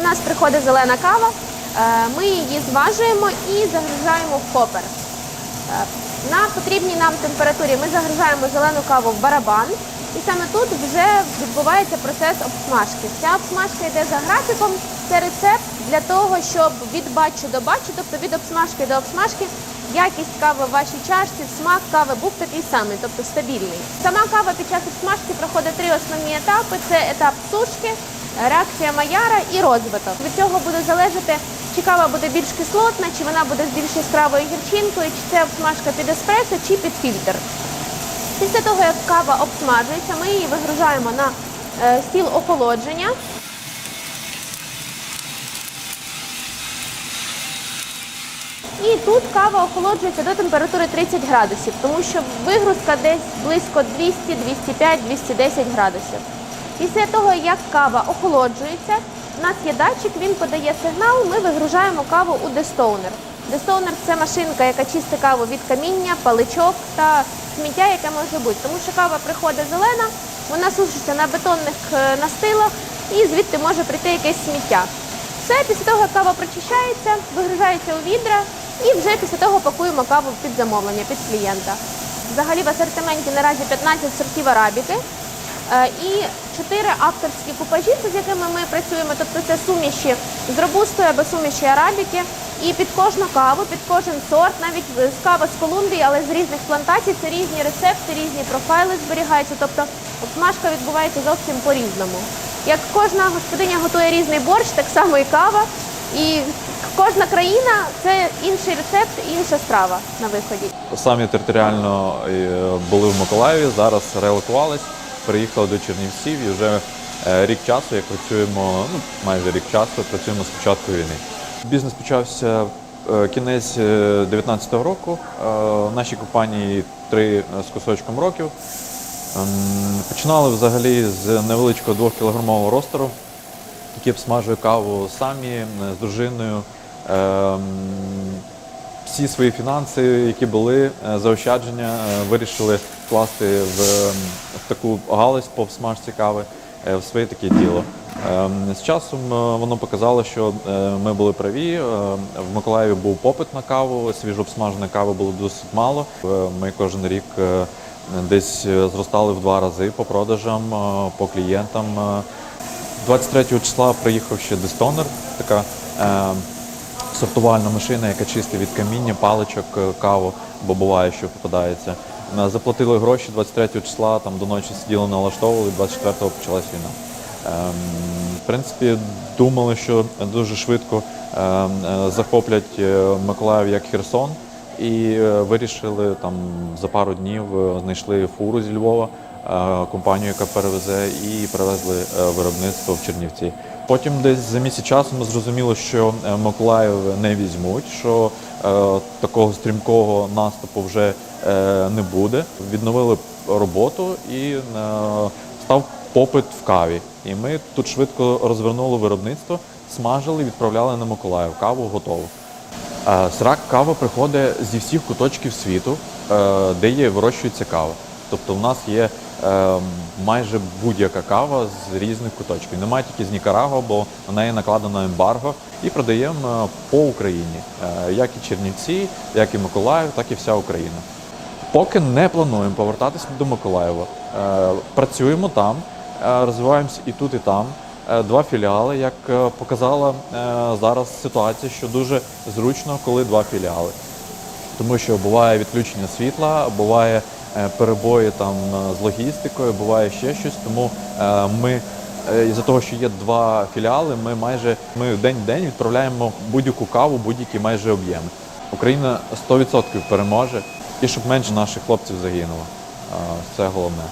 У нас приходить зелена кава, е, ми її зважуємо і загружаємо в хопер. Е, На потрібній нам температурі ми загружаємо зелену каву в барабан, і саме тут вже відбувається процес обсмажки. Ця обсмажка йде за графіком. Це рецепт для того, щоб від бачу до бачу, тобто від обсмажки до обсмажки, якість кави в вашій чашці, смак кави був такий самий, тобто стабільний. Сама кава під час обсмажки проходить три основні етапи: це етап сушки, реакція Майяра і розвиток. Від цього буде залежати, чи кава буде більш кислотна, чи вона буде з більш яскравою гірчинкою, чи це обсмажка під еспресо, чи під фільтр. Після того, як кава обсмажується, ми її вигружаємо на е, стіл охолодження. І тут кава охолоджується до температури 30 градусів, тому що вигрузка десь близько 200, 205, 210 градусів. Після того, як кава охолоджується, у нас є датчик, він подає сигнал, ми вигружаємо каву у дестоунер. Дестоунер це машинка, яка чистить каву від каміння, паличок та сміття, яке може бути. Тому що кава приходить зелена, вона сушиться на бетонних е, настилах і звідти може прийти якесь сміття. Все, після того, як кава прочищається, вигружається у відра і вже після того пакуємо каву під замовлення, під клієнта. Взагалі в асортименті наразі 15 сортів арабіки і 4 авторські купажі, з якими ми працюємо. Тобто це суміші з робустою або суміші арабіки. І під кожну каву, під кожен сорт, навіть з кава з Колумбії, але з різних плантацій, це різні рецепти, різні профайли зберігаються. Тобто обсмажка відбувається зовсім по-різному. Як кожна господиня готує різний борщ, так само і кава. І кожна країна це інший рецепт, інша страва на виході. Самі територіально е, були в Миколаєві, зараз релокувались, переїхали до Чернівців і вже е, рік часу, як працюємо, ну майже рік часу, працюємо з початку війни. Бізнес почався е, кінець 2019 року. Е, Нашій компанії три з кусочком років. Ем, Починали взагалі з невеличкого 2-кілограмового ростеру, який обсмажує каву самі е, з дружиною. Ем, всі свої фінанси, які були, е, заощадження, е, вирішили вкласти в, ем, в таку галузь по обсмажці кави, е, в своє таке діло. Ем, З часом воно показало, що ми були праві. В Миколаєві був попит на каву, свіжообсмаженої кави було досить мало. Ми кожен рік десь зростали в два рази по продажам, по клієнтам. Е, 23 числа приїхав ще дистонер, така е, сортувальна машина, яка чистить від каміння, паличок, е, каву, бо буває, що попадається. Е, Заплатили гроші 23 числа, там до ночі сиділи, налаштовували, 24-го почалась війна. Ем, в принципі, думали, що дуже швидко ем, е, захоплять Миколаїв як Херсон, і вирішили там за пару днів знайшли фуру зі Львова, компанію, яка перевезе, і привезли виробництво в Чернівці. Потім десь за місяць часу ми зрозуміли, що е, Миколаїв не візьмуть, що е, такого стрімкого наступу вже е, не буде. Відновили роботу і став попит в каві. І ми тут швидко розвернули виробництво, смажили, відправляли на Миколаїв. Каву готову. Срак кава приходить зі всіх куточків світу, де є вирощується кава. Тобто в нас є майже будь-яка кава з різних куточків. Немає тільки з Нікарагуа, бо на неї накладено ембарго. І продаємо е, по Україні, Е, як і Чернівці, як і Миколаїв, так і вся Україна. Поки не плануємо повертатися до Миколаєва. Е, Працюємо там, розвиваємося і тут, і там. Два філіали, як показала зараз ситуація, що дуже зручно, коли два філіали. Тому що буває відключення світла, буває перебої там е, з логістикою, буває ще щось. Тому е, ми е, із-за того, що є два філіали, ми майже ми день в день відправляємо будь-яку каву, будь-які майже об'єми. Україна 100% переможе і щоб менше наших хлопців загинуло. Е, Це головне.